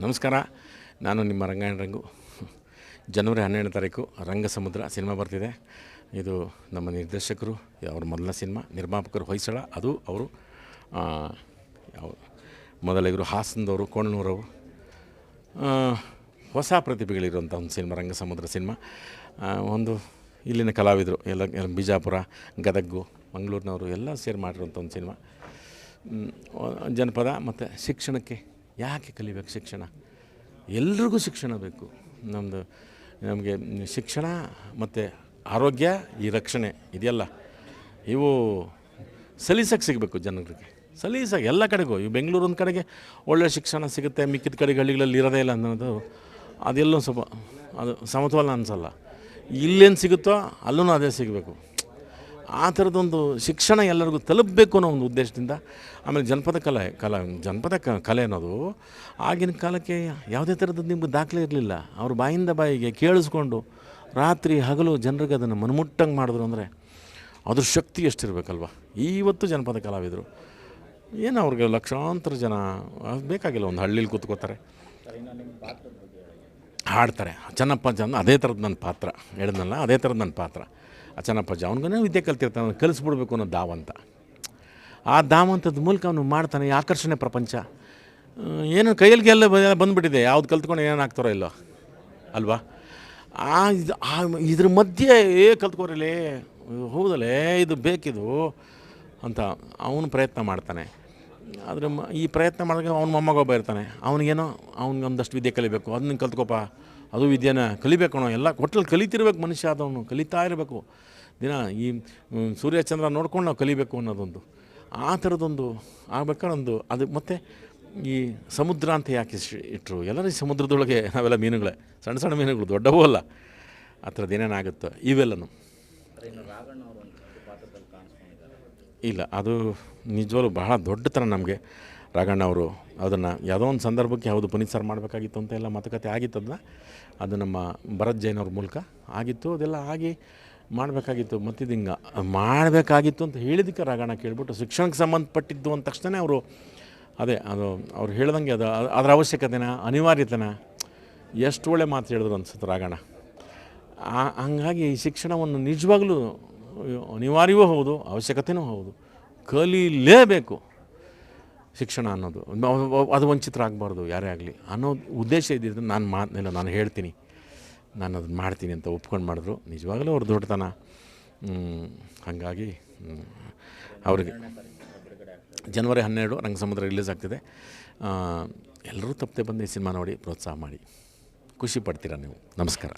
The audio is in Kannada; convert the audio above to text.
ನಮಸ್ಕಾರ. ನಾನು ನಿಮ್ಮ ರಂಗಾಯಣ ರಂಗು. ಜನವರಿ ಹನ್ನೆರಡನೇ ತಾರೀಕು ರಂಗಸಮುದ್ರ ಸಿನಿಮಾ ಬರ್ತಿದೆ. ಇದು ನಮ್ಮ ನಿರ್ದೇಶಕರು, ಅವ್ರ ಮೊದಲ ಸಿನಿಮಾ, ನಿರ್ಮಾಪಕರು ಹೊಯ್ಸಳ, ಅದು ಅವರು ಮೊದಲಿಗರು ಹಾಸನದವರು, ಕೋಣನೂರವರು. ಹೊಸ ಪ್ರತಿಭೆಗಳಿರುವಂಥ ಒಂದು ಸಿನಿಮಾ, ರಂಗಸಮುದ್ರ ಸಿನಿಮಾ. ಒಂದು ಇಲ್ಲಿನ ಕಲಾವಿದರು, ಎಲ್ಲ ಬಿಜಾಪುರ, ಗದಗ್ಗು, ಮಂಗಳೂರಿನವರು ಎಲ್ಲ ಸೇರಿ ಮಾಡಿರುವಂಥ ಒಂದು ಸಿನಿಮಾ. ಜನಪದ ಮತ್ತು ಶಿಕ್ಷಣಕ್ಕೆ ಯಾಕೆ ಕಲಿಬೇಕು ಶಿಕ್ಷಣ? ಎಲ್ರಿಗೂ ಶಿಕ್ಷಣ ಬೇಕು. ನಮ್ಮದು ನಮಗೆ ಶಿಕ್ಷಣ ಮತ್ತು ಆರೋಗ್ಯ, ಈ ರಕ್ಷಣೆ ಇದೆಯಲ್ಲ. ಇವು ಸಲೀಸಾಗಿ ಸಿಗಬೇಕು ಜನರಿಗೆ ಸಲೀಸಾಗಿ ಎಲ್ಲ ಕಡೆಗೂ ಬೆಂಗಳೂರು ಒಂದು ಕಡೆಗೆ ಒಳ್ಳೆಯ ಶಿಕ್ಷಣ ಸಿಗುತ್ತೆ, ಮಿಕ್ಕಿದ ಕಡೆ ಹಳ್ಳಿಗಳಲ್ಲಿ ಇರೋದೇ ಇಲ್ಲ ಅನ್ನೋದು ಅದೆಲ್ಲೂ ಸ್ವಲ್ಪ ಅದು ಸಮತೋಲನ ಅನಿಸಲ್ಲ. ಇಲ್ಲೇನು ಸಿಗುತ್ತೋ ಅಲ್ಲೂ ಅದೇ ಸಿಗಬೇಕು. ಆ ಥರದೊಂದು ಶಿಕ್ಷಣ ಎಲ್ಲರಿಗೂ ತಲುಪಬೇಕು ಅನ್ನೋ ಒಂದು ಉದ್ದೇಶದಿಂದ ಆಮೇಲೆ ಜನಪದ ಕಲೆ, ಕಲಾ, ಜನಪದ ಕಲೆ ಅನ್ನೋದು ಆಗಿನ ಕಾಲಕ್ಕೆ ಯಾವುದೇ ಥರದ್ದು ನಿಮ್ಗೆ ದಾಖಲೆ ಇರಲಿಲ್ಲ. ಅವ್ರ ಬಾಯಿಂದ ಬಾಯಿಗೆ ಕೇಳಿಸ್ಕೊಂಡು ರಾತ್ರಿ ಹಗಲು ಜನರಿಗೆ ಅದನ್ನು ಮನಮುಟ್ಟಂಗೆ ಮಾಡಿದ್ರು ಅಂದರೆ ಅದ್ರ ಶಕ್ತಿ ಎಷ್ಟಿರಬೇಕಲ್ವ? ಇವತ್ತು ಜನಪದ ಕಲಾವಿದರು. ಏನು ಅವ್ರಿಗೆ ಲಕ್ಷಾಂತರ ಜನ ಬೇಕಾಗಿಲ್ಲ, ಒಂದು ಹಳ್ಳೀಲಿ ಕೂತ್ಕೋತಾರೆ. ಹಾಡ್ತಾರೆ. ಚೆನ್ನಪ್ಪ ಜನ, ಅದೇ ಥರದ್ದು ನನ್ನ ಪಾತ್ರ. ಹೇಳಿದ್ನಲ್ಲ, ಅದೇ ಥರದ್ದು ನನ್ನ ಪಾತ್ರ. ಚೆನ್ನಪ್ಪ ಅವನಿಗೂ ವಿದ್ಯೆ ಕಲ್ತಿರ್ತಾನೆ ಕಲಿಸ್ಬಿಡ್ಬೇಕು ಅನ್ನೋ ದಾವಂತ ಆ ದಾವಂತದ ಮೂಲಕ ಅವನು ಮಾಡ್ತಾನೆ ಆಕರ್ಷಣೆ ಪ್ರಪಂಚ. ಏನು ಕೈಯಲ್ಲಿ ಗೆಲ್ಲ ಬಂದುಬಿಟ್ಟಿದೆ, ಯಾವ್ದು ಕಲ್ತ್ಕೊಂಡು ಏನೇನು ಆಗ್ತಾರೋ ಇಲ್ಲೋ, ಅಲ್ವಾ? ಆ ಇದು, ಆ ಇದ್ರ ಮಧ್ಯೆ ಏ ಕಲ್ತ್ಕೋರಿಲೇ ಹೌದಲ್ಲೇ ಇದು ಬೇಕಿದು ಅಂತ ಅವನು ಪ್ರಯತ್ನ ಮಾಡ್ತಾನೆ. ಆದರೆ ಈ ಪ್ರಯತ್ನ ಮಾಡಿದಾಗ ಅವ್ನ ಮೊಮ್ಮಗೊಬ್ಬ ಇರ್ತಾನೆ. ಅವನಿಗೇನೋ, ಅವ್ನಿಗೆ ಒಂದಷ್ಟು ವಿದ್ಯೆ ಕಲಿಬೇಕು, ಅದನ್ನ ಕಲ್ತ್ಕೊಪ್ಪ. ಅದು ವಿದ್ಯೆನ ಅಣ್ಣ ಎಲ್ಲ ಒಟ್ಟಲ್ಲಿ ಕಲಿತಿರ್ಬೇಕು ಮನುಷ್ಯ ಆದವನು, ಕಲಿತಾ ಇರಬೇಕು. ದಿನ ಈ ಸೂರ್ಯಚಂದ್ರ ಸೂರ್ಯ, ಚಂದ್ರ ನೋಡ್ಕೊಂಡು ನಾವು ಕಲಿಬೇಕು ಅನ್ನೋದೊಂದು. ಆ ಥರದೊಂದು ಆಗ್ಬೇಕಾದ್ರೆ ಒಂದು ಅದು ಮತ್ತು ಈ ಸಮುದ್ರ ಅಂತ ಯಾಕೆ ಇಟ್ಟರು ಎಲ್ಲರೂ ಈ ಸಮುದ್ರದೊಳಗೆ ನಾವೆಲ್ಲ ಮೀನುಗಳೇ. ಸಣ್ಣ ಸಣ್ಣ ಮೀನುಗಳು, ದೊಡ್ಡವೂ ಅಲ್ಲ. ಆ ಥರದ್ದು ಏನೇನಾಗುತ್ತೋ? ಇವೆಲ್ಲನು. ಇಲ್ಲ, ಅದು ನಿಜವಾಗ್ಲೂ ಬಹಳ ದೊಡ್ಡ ಥರ ನಮಗೆ. ರಾಘಣ್ಣ ಅವರು ಅದನ್ನು ಯಾವುದೋ ಒಂದು ಸಂದರ್ಭಕ್ಕೆ ಯಾವುದು ಪುನೀತ್ ಸರ್ ಮಾಡಬೇಕಾಗಿತ್ತು ಅಂತ ಎಲ್ಲ ಮಾತುಕತೆ ಆಗಿತ್ತು ಅದನ್ನ ಅದು ನಮ್ಮ ಭರತ್ ಜೈನ್ ಅವ್ರ ಮೂಲಕ ಆಗಿತ್ತು, ಅದೆಲ್ಲ ಆಗಿ ಮಾಡಬೇಕಾಗಿತ್ತು. ಮತ್ತಿದಿಂಗ ಮಾಡಬೇಕಾಗಿತ್ತು ಅಂತ ಹೇಳಿದ್ದಕ್ಕೆ ರಾಘಣ್ಣ ಕೇಳ್ಬಿಟ್ಟು ಶಿಕ್ಷಣಕ್ಕೆ ಸಂಬಂಧಪಟ್ಟಿದ್ದು ಅಂದ ತಕ್ಷಣ ಅವರು ಅದೇ, ಅದು ಅವ್ರು ಹೇಳ್ದಂಗೆ ಅದು ಅದ್- ಅದರ ಅವಶ್ಯಕತೆನ, ಅನಿವಾರ್ಯತೆನ ಎಷ್ಟು ಒಳ್ಳೆ ಮಾತು ಹೇಳಿದ್ರು ಅನ್ಸುತ್ತೆ ರಾಘಣ ಆ- ಹಂಗಾಗಿ ಈ ಶಿಕ್ಷಣವನ್ನು ನಿಜವಾಗ್ಲೂ ಅನಿವಾರ್ಯವೂ ಹೌದು ಅವಶ್ಯಕತೆಯೂ ಹೌದು, ಕಲೀಲೇಬೇಕು. ಶಿಕ್ಷಣ ಅನ್ನೋದು. ಅದು ವಂಚಿತ್ರ ಆಗಬಾರ್ದು, ಯಾರೇ ಆಗಲಿ. ಅನ್ನೋ ಉದ್ದೇಶ ಇದ್ದಿದ್ದು ನಾನು ಮಾತನ್ನ ನಾನು ಹೇಳ್ತೀನಿ. ನಾನು ಅದನ್ನು ಮಾಡ್ತೀನಿ ಅಂತ ಒಪ್ಕೊಂಡು ಮಾಡಿದ್ರು. ನಿಜವಾಗಲೂ ಅವ್ರ ದೊಡ್ಡತನ. ಹಾಗಾಗಿ ಅವ್ರಿಗೆ ಜನವರಿ ಹನ್ನೆರಡು ರಂಗಸಮುದ್ರ ರಿಲೀಸ್ ಆಗ್ತಿದೆ. ಎಲ್ಲರೂ ತಪ್ಪದೆ ಬಂದು ಈ ಸಿನಿಮಾ ನೋಡಿ ಪ್ರೋತ್ಸಾಹ ಮಾಡಿ. ಖುಷಿ ಪಡ್ತೀರಾ ನೀವು? ನಮಸ್ಕಾರ.